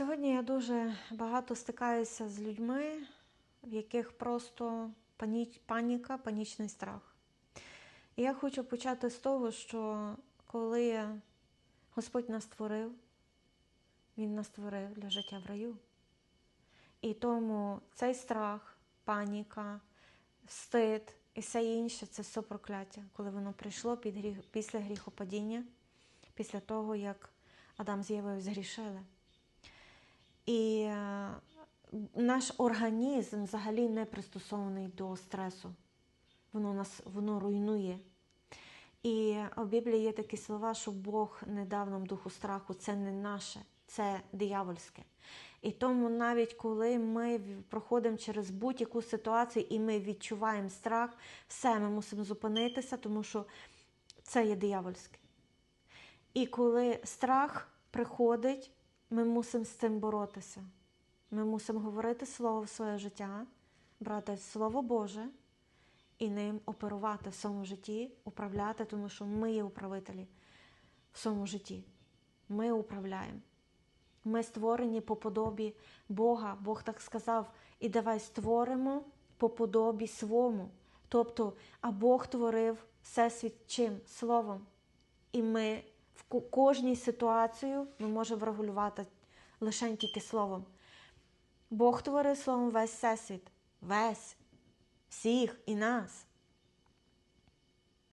Сьогодні я дуже багато стикаюся з людьми, в яких просто пані- паніка, панічний страх. І я хочу почати з того, що коли Господь нас створив, Він нас створив для життя в раю. І тому цей страх, паніка, стид і все інше це все прокляття, коли воно прийшло під гріх, після гріхопадіння, після того, як Адам з Євою згрішили. І е, наш організм взагалі не пристосований до стресу. Воно нас воно руйнує. І в Біблії є такі слова, що Бог не дав нам духу страху, це не наше, це диявольське. І тому навіть коли ми проходимо через будь-яку ситуацію і ми відчуваємо страх, все ми мусимо зупинитися, тому що це є диявольське. І коли страх приходить, ми мусимо з цим боротися. Ми мусимо говорити слово в своє життя, брати Слово Боже і ним оперувати в своєму житті, управляти, тому що ми є управителі в своєму житті. Ми управляємо. Ми створені по подобі Бога. Бог так сказав, і давай створимо по подобі свому. Тобто, а Бог творив всесвіт чим? Словом. І ми кожній ситуацію ми можемо врегулювати лише тільки словом. Бог творив словом весь всесвіт, весь, всіх і нас.